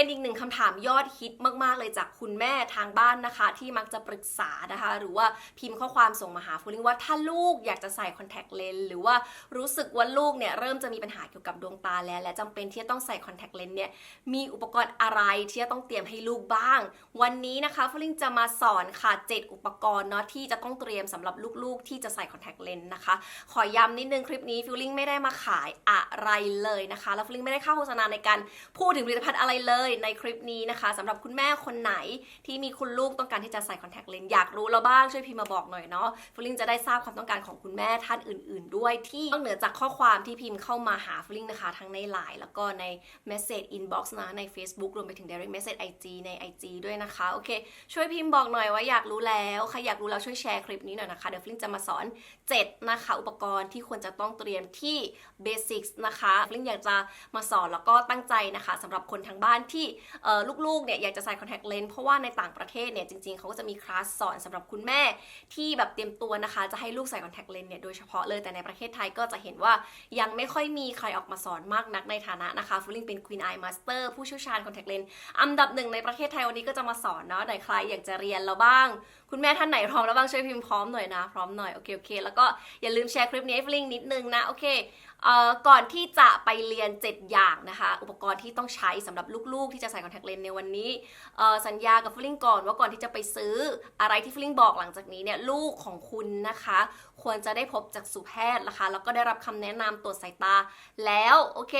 เป็นอีกหนึ่งคำถามยอดฮิตมาก ๆ เลยจากคุณแม่ทางบ้านนะคะ ที่มักจะปรึกษานะคะ หรือว่าพิมพ์ข้อความส่งมาหาฟูลิงว่าถ้าลูกอยากจะใส่คอนแทคเลนส์หรือว่ารู้สึกว่าลูกเนี่ยเริ่มจะมีปัญหาเกี่ยวกับดวงตาแล้ว และจำเป็นที่จะต้องใส่คอนแทคเลนส์เนี่ยมีอุปกรณ์อะไรที่จะต้องเตรียมให้ลูกบ้าง วันนี้นะคะฟูลิงจะมาสอนค่ะ 7 อุปกรณ์เนาะที่จะต้องเตรียมสำหรับลูกๆ ที่จะใส่คอนแทคเลนส์นะคะ ขอย้ำนิดนึงคลิปนี้ฟิลลิ่งไม่ได้มาขายอะไรเลยนะคะ แล้วฟิลลิ่งไม่ได้เข้าโฆษณาในการพูดถึงผลิตภัณฑ์อะไรเลยในคลิปนี้นะคะสำหรับคุณแม่คนไหนที่มีคุณลูกต้องการที่จะใส่คอนแทคเลนส์อยากรู้แล้วบ้างช่วยพิมพ์มาบอกหน่อยเนาะฟิลลิ่งจะได้ทราบความต้องการของคุณแม่ท่านอื่น ๆ ด้วยที่นอกเหนือจากข้อความที่พิมพ์เข้ามาหาฟิลลิ่งนะคะ ทั้งใน Line แล้วก็ใน Message Inbox นะใน Facebook รวมไปถึง Direct Message IG ใน IG ด้วยนะคะโอเคช่วยพิมพ์บอกหน่อยว่าอยากรู้แล้วใครอยากรู้แล้วช่วยแชร์คลิปนี้หน่อยนะคะเดี๋ยวฟิลลิ่งจะมาสอน 7 นะคะ อุปกรณ์ที่ควรจะต้องเตรียมที่ Basics นะคะฟลิงอยากจะมาสอนแล้วก็ตั้งใจนะคะสำหรับคนทางบ้านที่ลูกๆเนี่ยอยากจะใส่คอนแทคเลนส์เพราะว่าในต่างประเทศเนี่ยจริงๆเขาก็จะมีคลาสสอนสำหรับคุณแม่ที่แบบเตรียมตัวนะคะ จะให้ลูกใส่คอนแทคเลนส์เนี่ยโดยเฉพาะเลยแต่ในประเทศไทยก็จะเห็นว่ายังไม่ค่อยมีใครออกมาสอนมากนักในฐานะนะคะฟลิงเป็น Queen Eye Master ผู้เชี่ยวชาญคอนแทคเลนส์อันดับหนึ่งในประเทศไทยวันนี้ก็จะมาสอนเนาะไหนใครอยากจะเรียนแล้วบ้าง คุณแม่ท่านไหนพร้อมแล้วบ้างช่วยพิมพ์พร้อมหน่อยนะพร้อมหน่อยโอเคโอเคแล้วก็อย่าลืมแชร์คลิปนี้ให้ฟลิงนิดนึงนะโอเค ก่อนที่จะไปเรียน 7 อย่างนะคะ อุปกรณ์ที่ต้องใช้สำหรับลูกๆ ที่จะใส่คอนแทคเลนส์ในวันนี้สัญญากับฟลิงก่อนว่าก่อนที่จะไปซื้ออะไรที่ฟลิงบอกหลังจากนี้เนี่ยลูกของคุณนะคะ ควรจะได้พบจากสุแพทย์นะคะ แล้วก็ได้รับคำแนะนำตรวจสายตาแล้วโอเค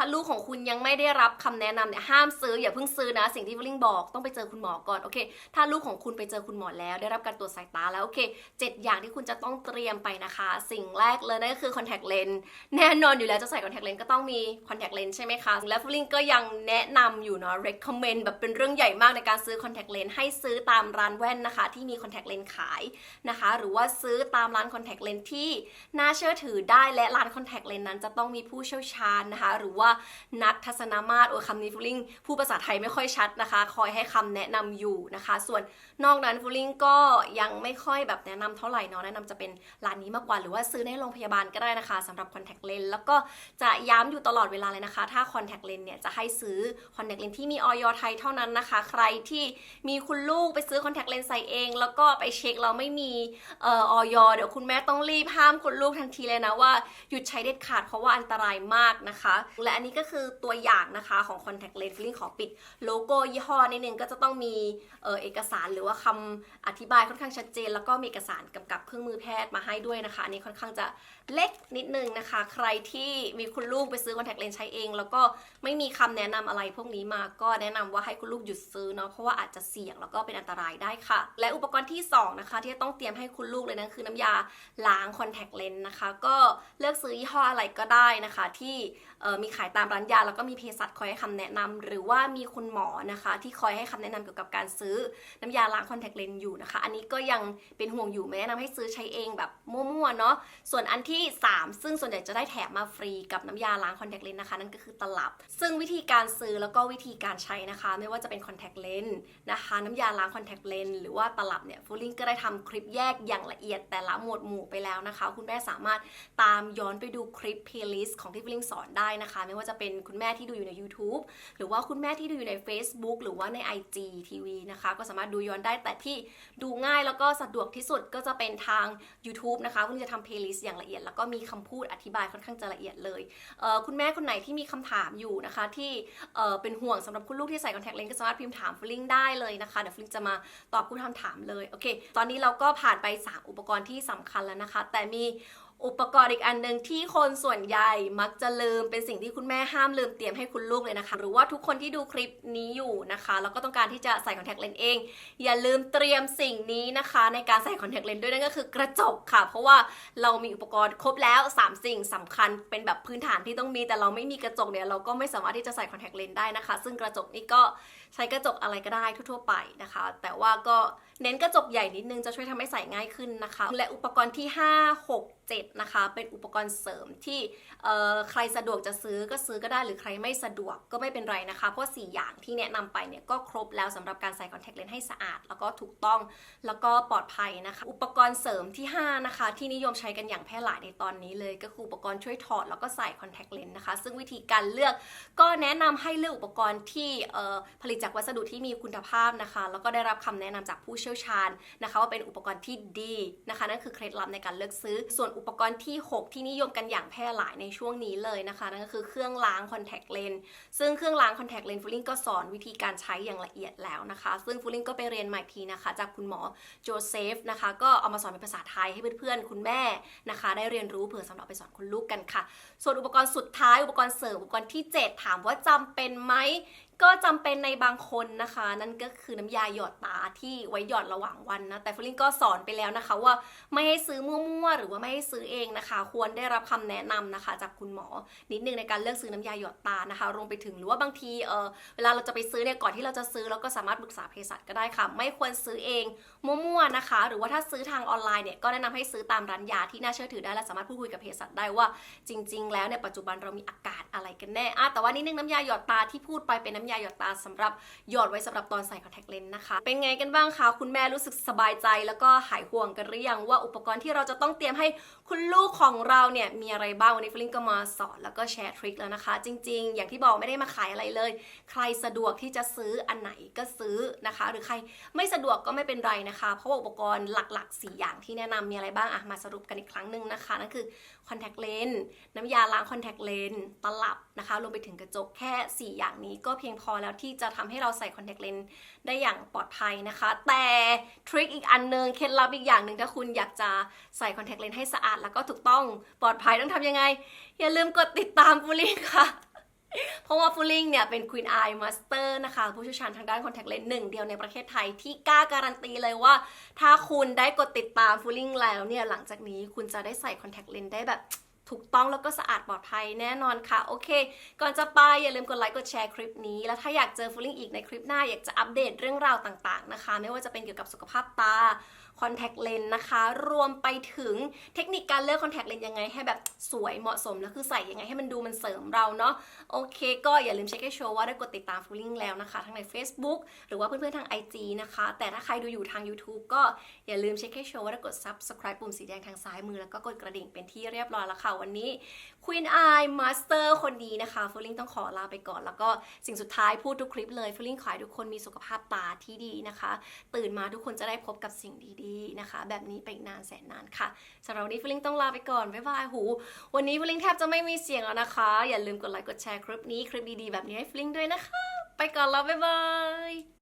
ถ้าลูกของคุณยังไม่ได้รับคำแนะนำเนี่ยห้ามซื้ออย่าเพิ่งซื้อนะ สิ่งที่ฟลิงบอกต้องไปเจอคุณหมอก่อนโอเค ถ้าลูกของคุณไปเจอคุณหมอแล้ว ได้รับการตรวจสายตาแล้วโอเคเจ็ดอย่างที่คุณจะต้องเตรียมไปนะคะ สิ่งแรกเลยนั่นก็คือคอนแทคเลนส์แน่นอนอยู่แล้วจะใส่คอนแทคเลนส์ก็ต้องมีคอนแทคเลนส์ใช่ไหมคะและฟลิงก็ยังแนะนำอยู่เนาะ recommend แบบเป็นเรื่องใหญ่มากในการซื้อคอนแทคเลนส์ให้ซื้อตามร้านแว่นนะคะ ที่มีคอนแทคเลนส์ขายนะคะ หรือว่าซื้อตามร้านคอนแทคเลนส์ที่น่าเชื่อถือได้และร้านคอนแทคเลนส์นั้นจะต้องมีผู้เชี่ยวชาญนะคะ หรือว่านักทัศนมาตรโอ้คำนี้ฟูลิงพูดภาษาไทยไม่ค่อยชัดนะคะ คอยให้คำแนะนำอยู่นะคะ ส่วนนอกนั้นฟูลิงก็ยังไม่ค่อยแบบแนะนำเท่าไหร่เนาะแนะนำจะเป็นร้านนี้มากกว่าหรือว่าซื้อในโรงพยาบาลก็ได้นะคะสำหรับคอนแทคเลนส์แล้วก็จะย้ำอยู่ตลอดเวลาเลยนะคะ ถ้าคอนแทคเลนส์เนี่ยจะให้ซื้อคอนแทคเลนส์ที่มีออยไทยเท่านั้นนะคะ ใครที่มีคุณลูกไปซื้อคอนแทคเลนส์ใส่เอง แล้วก็ไปเช็คเราไม่มีเอ่อออยเดี๋ยวคุณแม่ต้องรีบห้ามคุณลูกทันทีเลยนะว่าหยุดใช้เด็ดขาดเพราะว่าอันตรายมากนะคะ และอันนี้ก็คือตัวอย่างนะคะของ contact lens ฟิลลิ่งขอปิดโลโก้ยี่ห้อนิดนึงก็จะต้องมีเออเอกสารหรือว่าคำอธิบายค่อนข้างชัดเจน แล้วก็มีเอกสารกำกับเครื่องมือแพทย์มาให้ด้วยนะคะ อันนี้ค่อนข้างจะเล็กนิดนึงนะคะ ใครที่มีคุณลูกไปซื้อ contact lens ใช้เอง แล้วก็ไม่มีคำแนะนำอะไรพวกนี้มาก็แนะนำว่าให้คุณลูกหยุดซื้อเนาะเพราะว่าอาจจะเสี่ยงแล้วก็เป็นอันตรายได้ค่ะ และอุปกรณ์ที่สองนะคะ ที่จะต้องเตรียมให้คุณลูกเลยนะคือน้ำยาล้าง contact lens นะคะ ก็เลือกซื้อยี่ห้ออะไรก็ได้นะคะ ที่มีขายตามร้านยา แล้วก็มีเภสัชคอยให้คำแนะนำหรือว่ามีคุณหมอนะคะ ที่คอยให้คำแนะนำเกี่ยวกับการซื้อน้ำยาล้างคอนแทคเลนส์อยู่นะคะ อันนี้ก็ยังเป็นห่วงอยู่ไม่แนะนำให้ซื้อใช้เองแบบมั่วๆเนาะส่วนอันที่ 3 ซึ่งส่วนใหญ่จะได้แถมมาฟรีกับน้ำยาล้างคอนแทคเลนส์นะคะ นั่นก็คือตลับ ซึ่งวิธีการซื้อแล้วก็วิธีการใช้นะคะ ไม่ว่าจะเป็นคอนแทคเลนส์นะคะน้ำยาล้างคอนแทคเลนส์หรือว่าตลับเนี่ยฟูลิงก็ได้ทำคลิปแยกอย่างละเอียดแต่ละหมวดหมู่ไปแล้วนะคะ คุณแม่สามารถตามย้อนไปดูคลิป playlist ของที่ฟูลิงสอนได้นะคะไม่ว่าจะเป็นคุณแม่ที่ดูอยู่ใน YouTube หรือว่าคุณแม่ที่ดูอยู่ใน Facebook หรือว่าใน IG TV นะคะ ก็สามารถดูย้อนได้แต่ที่ดูง่ายแล้วก็สะดวกที่สุดก็จะเป็นทาง YouTube นะคะคุณจะทำ playlist อย่างละเอียด แล้วก็มีคำพูดอธิบายค่อนข้างจะละเอียดเลยเคุณแม่คนไหนที่มีคำถามอยู่นะคะที่เเป็นห่วงสำหรับคุณลูกที่ใส่คอนแทคเลนส์ก็สามารถพิมพ์ถามฟลิงได้เลยนะคะเดี๋ยวฟลิงจะมาตอบคุณคำถามเลยโอเค ตอนนี้เราก็ผ่านไป 3 อุปกรณ์ที่สำคัญแล้วนะคะ แต่มี อุปกรณ์อีกอันหนึ่งที่คนส่วนใหญ่มักจะลืมเป็นสิ่งที่คุณแม่ห้ามลืมเตรียมให้คุณลูกเลยนะคะ หรือว่าทุกคนที่ดูคลิปนี้อยู่นะคะ แล้วก็ต้องการที่จะใส่คอนแทคเลนส์เอง อย่าลืมเตรียมสิ่งนี้นะคะ ในการใส่คอนแทคเลนส์ด้วยนั่นก็คือกระจกค่ะ เพราะว่าเรามีอุปกรณ์ครบแล้ว 3 สิ่งสำคัญเป็นแบบพื้นฐานที่ต้องมีแต่เราไม่มีกระจกเนี่ยเราก็ไม่สามารถที่จะใส่คอนแทคเลนส์ได้นะคะ ซึ่งกระจกนี้ก็ใช้กระจกอะไรก็ได้ทั่วๆไปนะคะ แต่ว่าก็เน้นกระจกใหญ่นิดนึงจะช่วยทำให้ใส่ง่ายขึ้นนะคะ และอุปกรณ์ที่ 5 6 7นะคะ เป็นอุปกรณ์เสริมที่ใครสะดวกจะซื้อก็ซื้อก็ได้หรือใครไม่สะดวกก็ไม่เป็นไรนะคะ เพราะ 4 อย่างที่แนะนำไปเนี่ยก็ครบแล้วสำหรับการใส่คอนแทคเลนส์ให้สะอาด แล้วก็ถูกต้องแล้วก็ปลอดภัยนะคะ อุปกรณ์เสริมที่ 5 นะคะ ที่นิยมใช้กันอย่างแพร่หลายในตอนนี้เลย ก็คืออุปกรณ์ช่วยถอดแล้วก็ใส่คอนแทคเลนส์นะคะ ซึ่งวิธีการเลือกก็แนะนำให้เลือกอุปกรณ์ที่ผลิตจากวัสดุที่มีคุณภาพนะคะ แล้วก็ได้รับคำแนะนำจากผู้เชี่ยวชาญนะคะ ว่าเป็นอุปกรณ์ที่ดีนะคะนั่นคือเคล็ดลับในการเลือกซื้อส่วนอุปกรณ์ที่ 6 ที่นิยมกันอย่างแพร่หลายในช่วงนี้เลยนะคะ นั่นก็คือเครื่องล้างคอนแทคเลนส์ซึ่งเครื่องล้างคอนแทคเลนส์ฟูลิงก็สอนวิธีการใช้อย่างละเอียดแล้วนะคะ ซึ่งฟูลิงก็ไปเรียนใหม่ทีนะคะ จากคุณหมอโจเซฟนะคะ ก็เอามาสอนเป็นภาษาไทยให้เพื่อนๆ คุณแม่นะคะ ได้เรียนรู้เผื่อสำหรับไปสอนคุณลูกกันค่ะ ส่วนอุปกรณ์สุดท้ายอุปกรณ์เสริมอุปกรณ์ที่ 7 ถามว่าจำเป็นไหม ก็จำเป็นในบางคนนะคะ นั่นก็คือน้ำยาหยอดตาที่ไว้หยอดระหว่างวันนะ แต่ฟลิงก็สอนไปแล้วนะคะว่าไม่ให้ซื้อมั่วๆหรือว่าไม่ให้ซื้อเองนะคะ ควรได้รับคำแนะนำนะคะ จากคุณหมอ นิดนึงในการเลือกซื้อน้ำยาหยอดตานะคะรวมไปถึงหรือว่าบางทีเออเวลาเราจะไปซื้อเนี่ยก่อนที่เราจะซื้อเราก็สามารถปรึกษาเภสัชก็ได้ค่ะ ไม่ควรซื้อเองมั่วๆนะคะ หรือว่าถ้าซื้อทางออนไลน์เนี่ยก็แนะนำให้ซื้อตามร้านยาที่น่าเชื่อถือได้และสามารถพูดคุยกับเภสัชได้ว่า จริง ๆ แล้วเนี่ยปัจจุบันเรามีอากาศอะไรกันแน่อะแต่ว่านิดนึงน้ำยาหยอดตาที่พูดไปเป็นน้ำยาหยอดตาสำหรับหยอดไว้สำหรับตอนใส่คอนแทคเลนส์นะคะ เป็นไงกันบ้างคะ คุณแม่รู้สึกสบายใจ แล้วก็หายห่วงกันหรือยังว่าอุปกรณ์ที่เราจะต้องเตรียมให้ คุณลูกของเราเนี่ยมีอะไรบ้างวันนี้ฟลิงก็มาสอนแล้วก็แชร์ทริคแล้วนะคะ จริง ๆ อย่างที่บอกไม่ได้มาขายอะไรเลย ใครสะดวกที่จะซื้ออันไหนก็ซื้อนะคะ หรือใครไม่สะดวกก็ไม่เป็นไรนะคะ เพราะอุปกรณ์หลักๆ 4 อย่างที่แนะนำมีอะไรบ้างอะมาสรุปกันอีกครั้งหนึ่งนะคะนั่นคือคอนแทคเลนส์น้ำยาล้างคอนแทคเลนส์ตลับนะคะรวมไปถึงกระจกแค่ 4 อย่างนี้ก็เพียงพอแล้วที่จะทำให้เราใส่คอนแทคเลนส์ได้อย่างปลอดภัยนะคะ แต่ทริคอีกอันหนึงเคล็ดลับอีกอย่างหนึ่งถ้าคุณอยากจะใส่คอนแทคเลนส์ให้สะอาดแล้วก็ถูกต้องปลอดภัยต้องทำยังไง อย่าลืมกดติดตามฟูลิงค่ะ เพราะว่าฟูลิงเนี่ยเป็น Queen Eye Master นะคะ ผู้เชี่ยวชาญทางด้านคอนแทคเลนส์หนึ่งเดียวในประเทศไทยที่กล้าการันตีเลยว่า ถ้าคุณได้กดติดตามฟูลิงแล้วเนี่ยหลังจากนี้คุณจะได้ใส่คอนแทคเลนส์ได้แบบถูกต้องแล้วก็สะอาดปลอดภัยแน่นอนค่ะ โอเค ก่อนจะไปอย่าลืมกดไลค์กดแชร์คลิปนี้ แล้วถ้าอยากเจอฟูลิงอีกในคลิปหน้าอยากจะอัปเดตเรื่องราวต่างๆนะคะ ไม่ว่าจะเป็นเกี่ยวกับสุขภาพตา คอนแทคเลนส์นะคะ รวมไปถึงเทคนิคการเลือกคอนแทคเลนส์ยังไงให้แบบสวยเหมาะสม แล้วคือใส่ยังไงให้มันดูมันเสริมเราเนาะโอเคก็อย่าลืมเช็คให้ชัวร์ว่าได้กดติดตามฟูลิงแล้วนะคะ ทั้งใน Facebook หรือว่าเพื่อนๆทาง IG นะคะ แต่ถ้าใครดูอยู่ทาง YouTube ก็อย่าลืมเช็คให้ชัวร์ว่าได้กด Subscribe ปุ่มสีแดงทางซ้ายมือแล้วก็กดกระดิ่งเป็นที่เรียบร้อยแล้วค่ะวันนี้ Queen Eye Master คนดีนะคะฟูลิงต้องขอลาไปก่อน แล้วก็สิ่งสุดท้ายพูดทุกคลิปเลยฟูลิงขอให้ทุกคนมีสุขภาพตาที่ดีนะคะ ตื่นมาทุกคนจะได้พบกับสิ่งดีนะคะ แบบนี้ไปนานแสนนานค่ะสำหรับวันนี้ฟิลิงต้องลาไปก่อน บ๊ายบายหู วันนี้ฟิลิงแทบจะไม่มีเสียงแล้วนะคะ อย่าลืมกดไลค์กดแชร์คลิปนี้คลิปดีๆแบบนี้ให้ฟิลิงด้วยนะคะ ไปก่อนแล้วบ๊ายบาย